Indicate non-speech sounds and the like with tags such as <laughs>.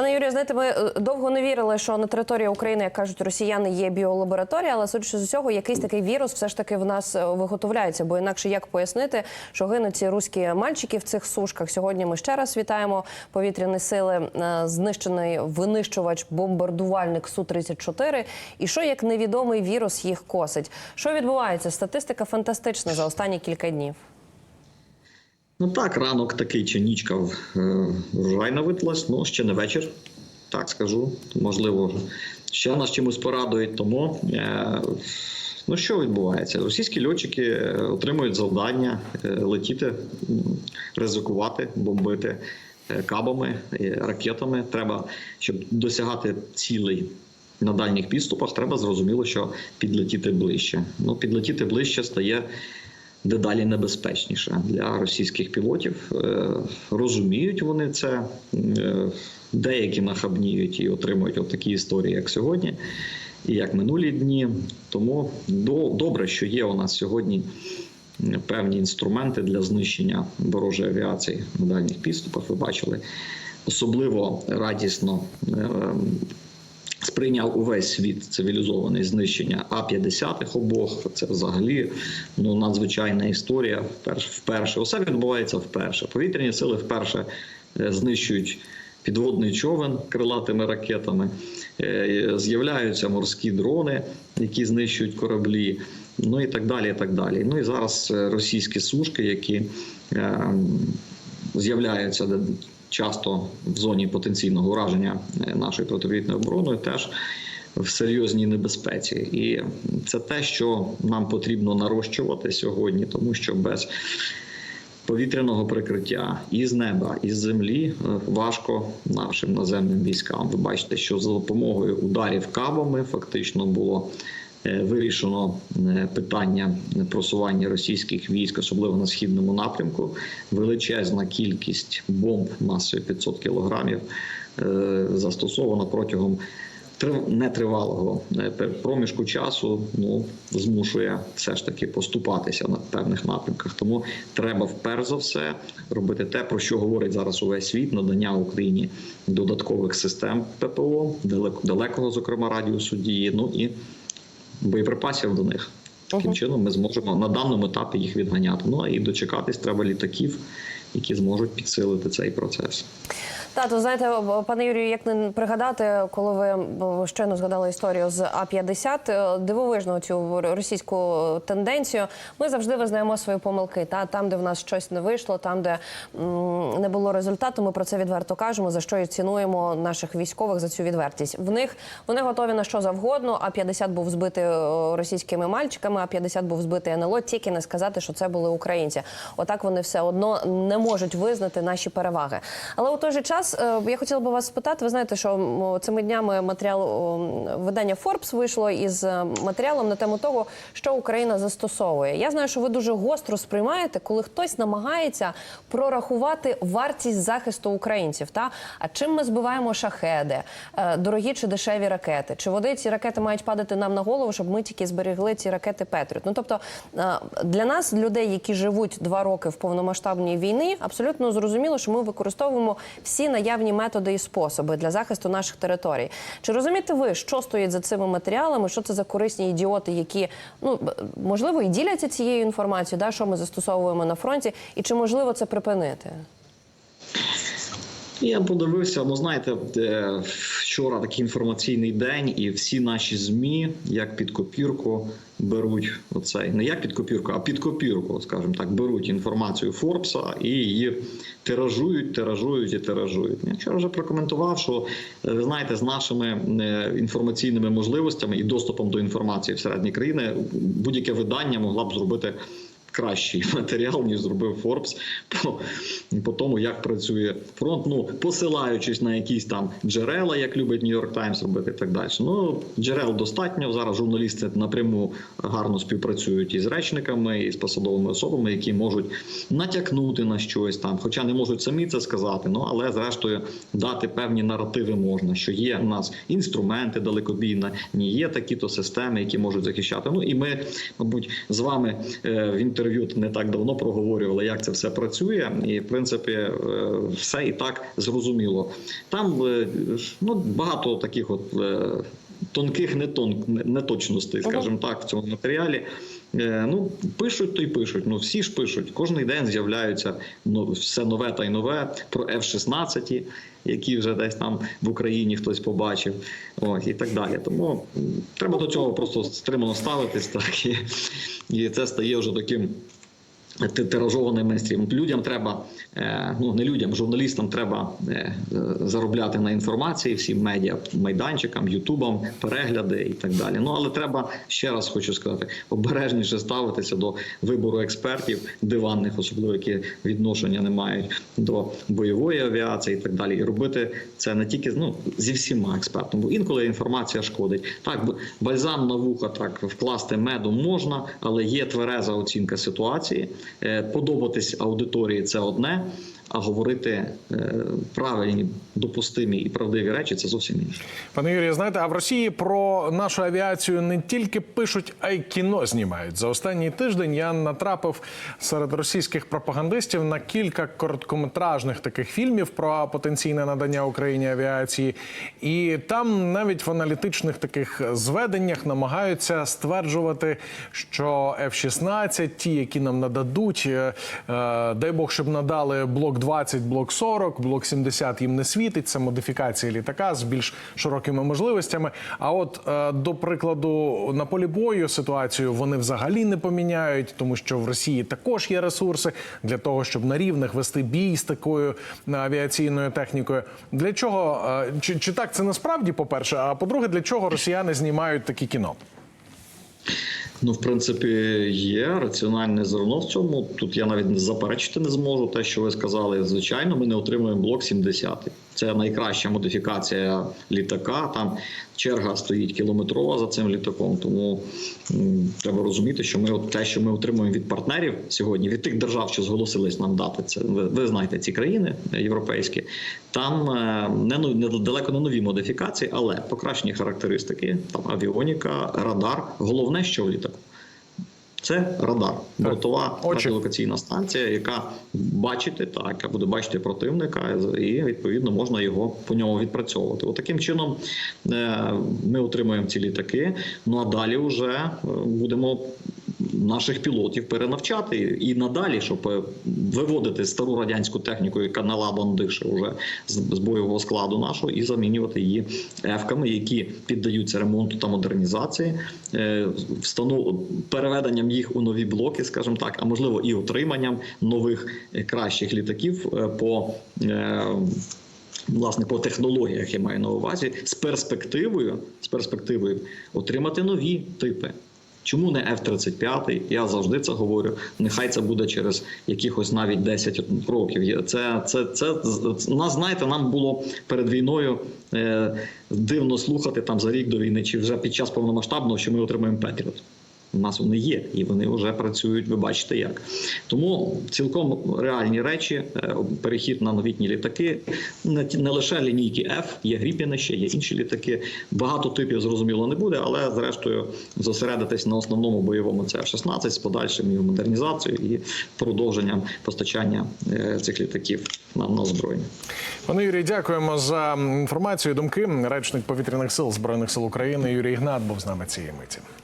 Пане Юрію, знаєте, ми е, довго не вірили, що на території України, як кажуть росіяни, є біолабораторія, але судячи з усього, якийсь такий вірус все ж таки в нас е, виготовляється. Бо інакше як пояснити, що гинуть ці руські мальчики в цих сушках. Сьогодні ми ще раз вітаємо повітряні сили. е, Знищений винищувач бомбардувальник су 34 І що як невідомий вірус їх косить? Що відбувається? Статистика фантастична за останні кілька днів. Ну так, ранок такий чи нічка е, врожайна видалась, ну ще не вечір. Так скажу. Можливо, ще нас чимось порадують. Тому е, ну що відбувається? Російські льотчики е, отримують завдання летіти, ризикувати, бомбити кабами, ракетами. Треба, щоб досягати цілей. На дальніх підступах треба зрозуміло, що підлетіти ближче. Ну, підлетіти ближче стає дедалі небезпечніше для російських пілотів. Е, Розуміють вони це, е, деякі нахабніють і отримують от такі історії, як сьогодні, і як минулі дні. Тому добре, що є у нас сьогодні певні інструменти для знищення ворожої авіації на дальніх підступах. Ви бачили особливо радісно. Сприйняв увесь світ цивілізований знищення А-50 обох. Це взагалі ну надзвичайна історія. Вперше, усе відбувається вперше. Повітряні сили вперше е, знищують підводний човен крилатими ракетами. Е, З'являються морські дрони, які знищують кораблі. Ну і так далі. і так далі. Ну і зараз е, російські сушки, які е, з'являються часто в зоні потенційного ураження е, нашої протиповітряної оборони, теж в серйозній небезпеці. І це те, що нам потрібно нарощувати сьогодні, тому що без повітряного прикриття із неба, із землі е, важко нашим наземним військам. Ви бачите, що за допомогою ударів кабами фактично було. Е, Вирішено е, питання просування російських військ, особливо на східному напрямку. Величезна кількість бомб масою 500 кілограмів е, застосовано протягом трив- нетривалого проміжку часу. Ну змушує все ж таки поступатися на певних напрямках. Тому треба вперше за все робити те, про що говорить зараз увесь світ: надання Україні додаткових систем ППО, далеко далекого, зокрема радіусу дії. Ну і боєприпасів до них. Таким чином ми зможемо на даному етапі їх відганяти. Ну а і дочекатись треба літаків, які зможуть підсилити цей процес. Та, то знаєте, пане Юрію, як не пригадати, коли ви щойно згадали історію з А-50, е, дивовижно цю російську тенденцію. Ми завжди визнаємо свої помилки. Та там, де в нас щось не вийшло, там, де не було результату, ми про це відверто кажемо, за що і цінуємо наших військових за цю відвертість. В них вони готові на що завгодно. А-50 був збитий е, російськими мальчиками, А-50 був збитий НЛО, тільки не сказати, що це були українці. Отак вони все одно не можуть визнати наші переваги. Але у той же час е, я хотіла би вас спитати. Ви знаєте, що цими днями матеріал видання Forbes вийшло із е, матеріалом на тему того, що Україна застосовує. Я знаю, що ви дуже гостро сприймаєте, коли хтось намагається прорахувати вартість захисту українців. Та а чим ми збиваємо шахеди, Е, дорогі чи дешеві ракети? Чи води ці ракети мають падати нам на голову, щоб ми тільки зберегли ці ракети Петріот? Ну тобто для нас, людей, які живуть два роки в повномасштабній війні, абсолютно зрозуміло, що ми використовуємо всі наявні методи і способи для захисту наших територій. Чи розумієте ви, що стоїть за цими матеріалами? Що це за корисні ідіоти, які ну можливо і діляться цією інформацією, да, що ми застосовуємо на фронті, і чи можливо це припинити? Я подивився, ну знаєте, е, вчора такий інформаційний день, і всі наші змі, як під копірку, беруть оцей не як під копірку, а під копірку, скажімо так, беруть інформацію Форбса і її тиражують, тиражують і тиражують. Я вчора вже прокоментував, що е, ви знаєте, з нашими е, інформаційними можливостями і доступом до інформації всередині країни будь-яке видання могла б зробити кращий <laughs> матеріал, ніж зробив Форбс <laughs> по, по тому, як працює фронт. Ну посилаючись на якісь там джерела, як любить Нью-Йорк Таймс робити і так далі. Ну джерел достатньо. Зараз журналісти напряму гарно співпрацюють із речниками, і з посадовими особами, які можуть натякнути на щось там, хоча не можуть самі це сказати. Ну але зрештою дати певні наративи можна, що є у нас інструменти далекобійні, є такі то системи, які можуть захищати. Ну і ми, мабуть, з вами е, в інтерв'ю інтерв'ю не так давно проговорювали, як це все працює, і в принципі е, все і так зрозуміло. Там е, ну, багато таких от. е, Тонких нетон, неточностей, скажімо так, в цьому матеріалі. Е, Ну, пишуть, то й пишуть. Ну, всі ж пишуть. Кожний день з'являються ну, все нове та й нове про F-16, які вже десь там в Україні хтось побачив, ось, і так далі. Тому треба до цього просто стримано ставитись, <laughs> так і, і це стає вже таким. Ти- Тиражованим мейнстрімом. Людям треба, е, ну не людям, журналістам треба е, заробляти на інформації, всім медіа, майданчикам, ютубам, перегляди і так далі. Ну але треба ще раз хочу сказати, обережніше ставитися до вибору експертів, диванних, особливо які відношення не мають до бойової авіації і так далі. І робити це не тільки ну зі всіма експертами, бо інколи інформація шкодить. Так, бальзам на вуха так вкласти меду можна, але є твереза оцінка ситуації. Е, Подобатись аудиторії це одне, а говорити е, правильні, допустимі і правдиві речі це зовсім інше. Пане Юрію, знаєте, а в Росії про нашу авіацію не тільки пишуть, а й кіно знімають. За останній тиждень я натрапив серед російських пропагандистів на кілька короткометражних таких фільмів про потенційне надання Україні авіації. І там навіть в аналітичних таких зведеннях намагаються стверджувати, що F-16, ті, які нам нададуть, е, е, дай Бог, щоб надали блок 20, блок 40, блок 70 їм не світить. Це модифікація літака з більш широкими можливостями. А от е, до прикладу, на полі бою ситуацію вони взагалі не поміняють, тому що в Росії також є ресурси для того, щоб на рівних вести бій з такою е, авіаційною технікою. Для чого е, чи, чи так це насправді? По перше, а по-друге, для чого росіяни знімають такі кіно? Ну, в принципі, є раціональне зерно в цьому. Тут я навіть заперечити не зможу те, що ви сказали. Звичайно, ми не отримуємо блок 70. Це найкраща модифікація літака. Там черга стоїть кілометрова за цим літаком. Тому треба розуміти, що ми те, що ми отримуємо від партнерів сьогодні, від тих держав, що зголосились нам дати це. Ви, ви знаєте ці країни європейські. Там е, не, ну- не далеко не нові модифікації, але покращені характеристики. Там авіоніка, радар. Головне, що в літаку. Це радар, бортова радіолокаційна станція, яка бачити, так, яка буде бачити противника, і відповідно можна його по ньому відпрацьовувати. От таким чином е, ми отримуємо ці літаки. Ну а далі вже е, будемо. Наших пілотів перенавчати і надалі, щоб е, виводити стару радянську техніку, яка наладан дише вже з, бойового складу нашого, і замінювати її ефками, які піддаються ремонту та модернізації, е, встанов... переведенням їх у нові блоки, скажімо так, а можливо і отриманням нових е, кращих літаків по. Власне, по технологіях я маю на увазі з перспективою, з перспективою отримати нові типи. Чому не F-35? Я завжди це говорю. Нехай це буде через якихось навіть 10 років. Це, це, це, це нас, знаєте, нам було перед війною е, дивно слухати там за рік до війни, чи вже під час повномасштабного, що ми отримаємо Петріот. У нас вони є, і вони вже працюють. Ви бачите, як тому цілком реальні речі. е, Перехід на новітні літаки, не лише лінійки F, є Гріпіни, ще є інші літаки. Багато типів зрозуміло не буде, але зрештою зосередитись на основному бойовому це F-16 з подальшим його модернізацією і продовженням постачання е, цих літаків нам на озброєння. Пане Юрій, дякуємо за інформацію. Думки. Речник повітряних сил збройних сил України Юрій Ігнат був з нами цієї миті.